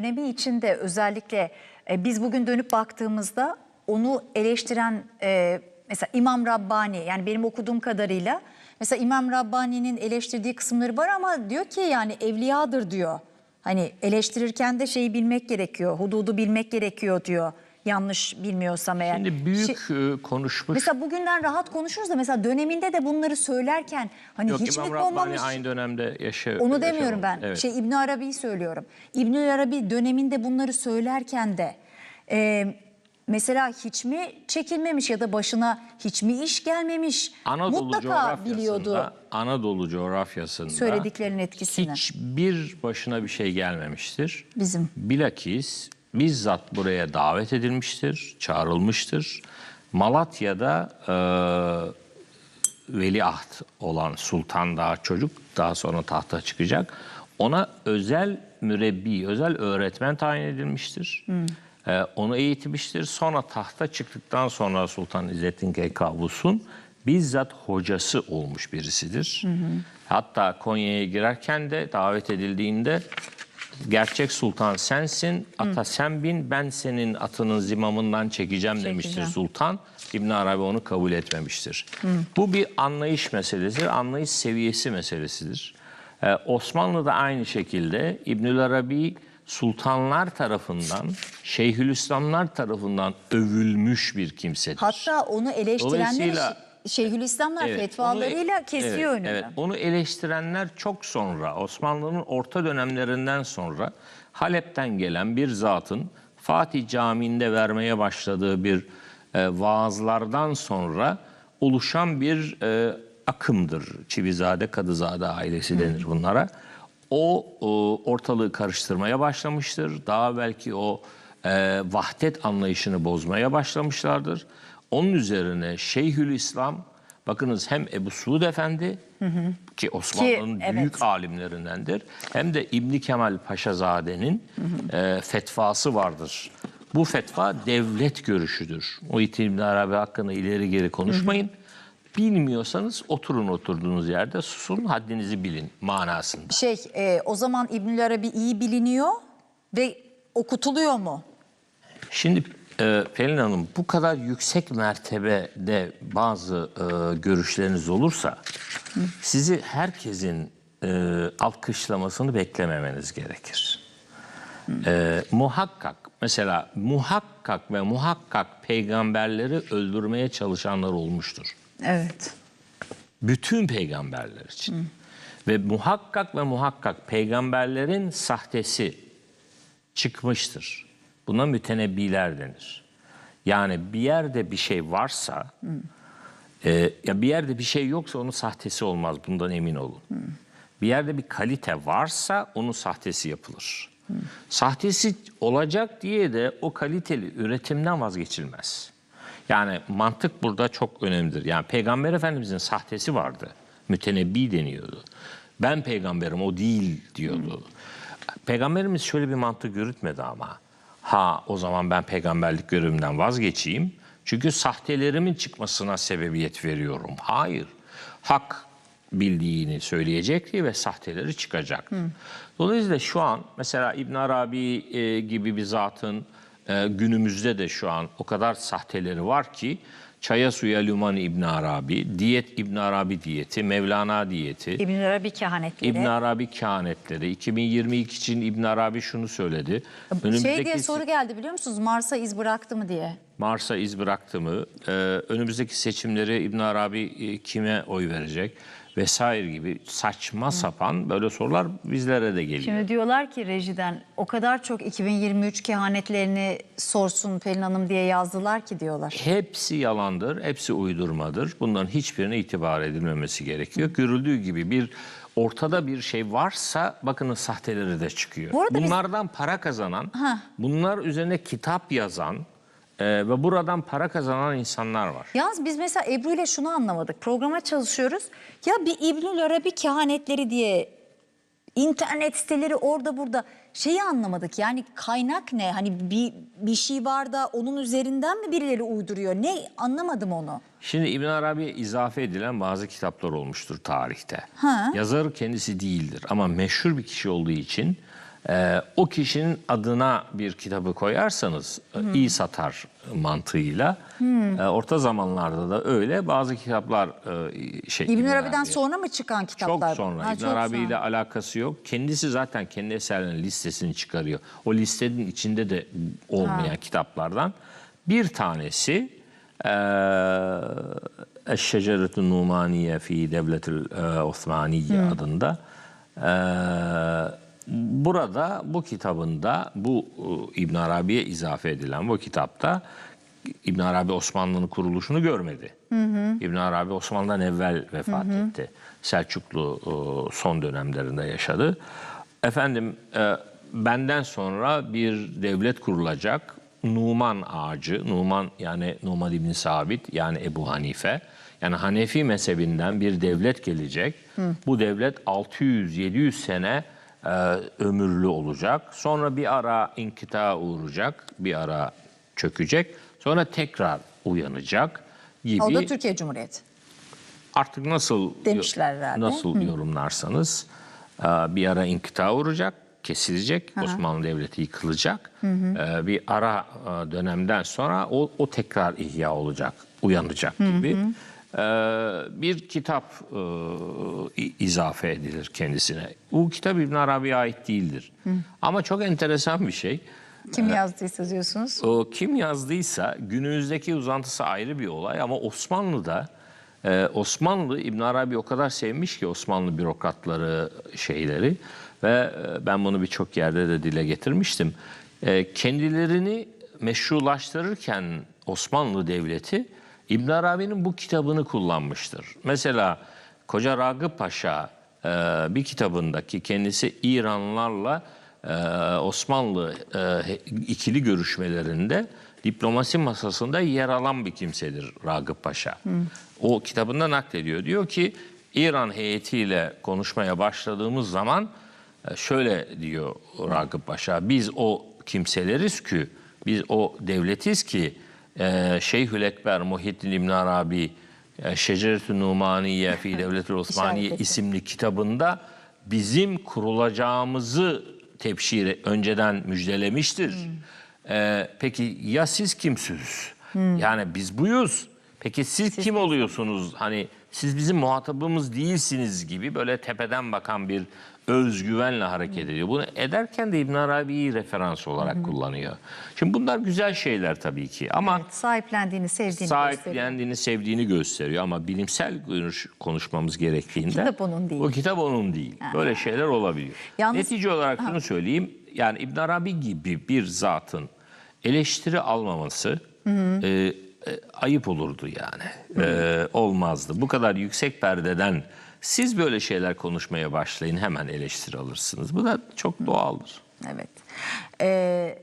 dönemi içinde özellikle e, biz bugün dönüp baktığımızda onu eleştiren e, mesela İmam Rabbani yani benim okuduğum kadarıyla mesela İmam Rabbani'nin eleştirdiği kısımları var ama diyor ki yani evliyadır diyor. Hani eleştirirken de şeyi bilmek gerekiyor, hududu bilmek gerekiyor diyor. Yanlış bilmiyorsam eğer. Şimdi büyük Şey- e, konuşmuş. Mesela bugünden rahat konuşuruz da mesela döneminde de bunları söylerken hani Yok hiç mi İmam Rabbani konmamış? aynı dönemde yaşıyor. Onu demiyorum ben. Evet. Şey İbn Arabi'yi söylüyorum. İbn Arabi döneminde bunları söylerken de e, mesela hiç mi çekilmemiş ya da başına hiç mi iş gelmemiş? Anadolu Mutlaka coğrafyasında, biliyordu Anadolu coğrafyasında söylediklerinin etkisini. hiçbir başına bir şey gelmemiştir. Bizim. Bilakis bizzat buraya davet edilmiştir, çağrılmıştır. Malatya'da e, veliaht olan sultan daha çocuk daha sonra tahta çıkacak. Ona özel mürebbi, özel öğretmen tayin edilmiştir. E, onu eğitmiştir. Sonra tahta çıktıktan sonra Sultan İzzettin Keykavus'un bizzat hocası olmuş birisidir. Hatta Konya'ya girerken de davet edildiğinde gerçek sultan sensin, ata sen bin, ben senin atının zimamından çekeceğim, demiştir Çekeceğim. sultan. İbn Arabi onu kabul etmemiştir. Bu bir anlayış meselesi, anlayış seviyesi meselesidir. Ee, Osmanlı'da aynı şekilde İbnül Arabi sultanlar tarafından, Şeyhülislamlar tarafından övülmüş bir kimsedir. Hatta onu eleştirenler Şeyhülislamlar Evet, fetvalarıyla onu- kesiyor evet, önünü. Evet, onu eleştirenler çok sonra, Osmanlı'nın orta dönemlerinden sonra Halep'ten gelen bir zatın Fatih Camii'nde vermeye başladığı bir e, vaazlardan sonra oluşan bir e, akımdır. Çivizade, Kadızade ailesi denir bunlara. O, o ortalığı karıştırmaya başlamıştır. Daha belki o e, vahdet anlayışını bozmaya başlamışlardır. Onun üzerine Şeyhülislam, bakınız hem Ebu Suud Efendi ki Osmanlı'nın Ki, evet. büyük alimlerindendir. Hem de İbni Kemal Paşazade'nin e, fetvası vardır. Bu fetva devlet görüşüdür. O için İbn Arabi hakkında ileri geri konuşmayın. Bilmiyorsanız oturun oturduğunuz yerde susun haddinizi bilin manasında. Şey e, o zaman İbnül Arabi iyi biliniyor ve okutuluyor mu? Şimdi e, Pelin Hanım bu kadar yüksek mertebede bazı e, görüşleriniz olursa sizi herkesin e, alkışlamasını beklememeniz gerekir. E, muhakkak mesela muhakkak ve muhakkak peygamberleri öldürmeye çalışanlar olmuştur. Evet. Bütün peygamberler için. Ve muhakkak ve muhakkak peygamberlerin sahtesi çıkmıştır. Buna mütenebbiler denir. Yani bir yerde bir şey varsa, e, ya bir yerde bir şey yoksa onun sahtesi olmaz. Bundan emin olun. Bir yerde bir kalite varsa onun sahtesi yapılır. Sahtesi olacak diye de o kaliteli üretimden vazgeçilmez. Yani mantık burada çok önemlidir. Yani Peygamber Efendimizin sahtesi vardı. Mütenebbi deniyordu. Ben peygamberim o değil diyordu. Peygamberimiz şöyle bir mantık yürütmedi ama. Ha o zaman ben peygamberlik görevimden vazgeçeyim. Çünkü sahtelerimin çıkmasına sebebiyet veriyorum. Hayır. Hak bildiğini söyleyecekti ve sahteleri çıkacak. Dolayısıyla şu an mesela İbn Arabi e, gibi bir zatın e, günümüzde de şu an o kadar sahteleri var ki Çaya Suya Lüman İbn Arabi, Diyet İbn Arabi diyeti, Mevlana diyeti, İbnül Arabi kehanetleri. İbn Arabi kehanetleri. 2022 için İbn Arabi şunu söyledi. şey diye soru geldi biliyor musunuz? Mars'a iz bıraktı mı diye. Mars'a iz bıraktı mı? Ee, önümüzdeki seçimleri İbn Arabi e, kime oy verecek? Vesaire gibi saçma sapan böyle sorular bizlere de geliyor. Şimdi diyorlar ki rejiden o kadar çok 2023 kehanetlerini sorsun Pelin Hanım diye yazdılar ki diyorlar. Hepsi yalandır, hepsi uydurmadır. Bunların hiçbirine itibar edilmemesi gerekiyor. Görüldüğü gibi bir ortada bir şey varsa bakın sahteleri de çıkıyor. Bu arada biz- Bunlardan para kazanan, bunlar üzerine kitap yazan e, ve buradan para kazanan insanlar var. Yalnız biz mesela Ebru ile şunu anlamadık. Programa çalışıyoruz. Ya bir İbnül Arabi kehanetleri diye internet siteleri orada burada şeyi anlamadık. Yani kaynak ne? Hani bir, bir şey var da onun üzerinden mi birileri uyduruyor? Ne? Anlamadım onu. Şimdi İbn Arabi'ye izafe edilen bazı kitaplar olmuştur tarihte. Ha. Yazarı kendisi değildir ama meşhur bir kişi olduğu için Ee, o kişinin adına bir kitabı koyarsanız e, iyi satar mantığıyla. Ee, orta zamanlarda da öyle bazı kitaplar e, şey İbn Arabi'den Arabi- sonra mı çıkan kitaplar? çok sonra. Ha, İbn Arabi ile alakası yok. Kendisi zaten kendi eserlerinin listesini çıkarıyor. O listenin içinde de olmayan kitaplardan bir tanesi eee Eşşeceretü Numaniye fi Devletil Osmaniye adında. Eee, burada bu kitabında bu e, İbn Arabi'ye izafe edilen bu kitapta İbn Arabi Osmanlı'nın kuruluşunu görmedi. İbn Arabi Osmanlı'dan evvel vefat etti. Selçuklu e, son dönemlerinde yaşadı. Efendim e, benden sonra bir devlet kurulacak. Numan ağacı, Numan yani Numan İbni Sabit yani Ebu Hanife. Yani Hanefi mezhebinden bir devlet gelecek. Bu devlet 600-700 sene e, ömürlü olacak. Sonra bir ara inkita uğrayacak, bir ara çökecek. Sonra tekrar uyanacak gibi. O da Türkiye Cumhuriyeti. Artık nasıl Demişler herhalde. nasıl yorumlarsanız e, bir ara inkıta uğrayacak, kesilecek, Osmanlı Devleti yıkılacak. E, Bir ara e, dönemden sonra o, o tekrar ihya olacak, uyanacak gibi. E, Bir kitap e, izafe edilir kendisine. Bu kitap İbn Arabi'ye ait değildir. Ama çok enteresan bir şey. Kim yazdıysa diyorsunuz. O kim yazdıysa günümüzdeki uzantısı ayrı bir olay ama Osmanlı'da e, Osmanlı İbn Arabi o kadar sevmiş ki Osmanlı bürokratları şeyleri ve e, ben bunu birçok yerde de dile getirmiştim. Kendilerini meşrulaştırırken Osmanlı Devleti İbn Arabi'nin bu kitabını kullanmıştır. Mesela Koca Ragıp Paşa e, bir kitabındaki kendisi İranlılarla e, Osmanlı e, ikili görüşmelerinde diplomasi masasında yer alan bir kimsedir Ragıp Paşa. O kitabında naklediyor. Diyor ki İran heyetiyle konuşmaya başladığımız zaman e, şöyle diyor Ragıp Paşa. Biz o kimseleriz ki, biz o devletiz ki e, Şeyhül Ekber Muhittin İbn Arabi e, Şeceretü Numaniye fi Devletil Osmaniye isimli kitabında bizim kurulacağımızı tebşir önceden müjdelemiştir. Ee, peki ya siz kimsiniz? Yani biz buyuz. Peki siz, kim oluyorsunuz? Hani siz bizim muhatabımız değilsiniz gibi böyle tepeden bakan bir özgüvenle hareket ediyor. Bunu ederken de İbn Arabi'yi referans olarak kullanıyor. Şimdi bunlar güzel şeyler tabii ki ama Evet, sahiplendiğini, sevdiğini gösteriyor. sahiplendiğini, sevdiğini gösteriyor ama bilimsel konuş- konuşmamız gerektiğinde Kitap onun değil. O kitap onun değil. Böyle şeyler olabiliyor. Yalnız- Netice olarak şunu söyleyeyim. Yani İbn Arabi gibi bir zatın eleştiri almaması e, e, ayıp olurdu yani. E, olmazdı. Bu kadar yüksek perdeden siz böyle şeyler konuşmaya başlayın hemen eleştiri alırsınız. Bu da çok doğaldır. Evet. Ee,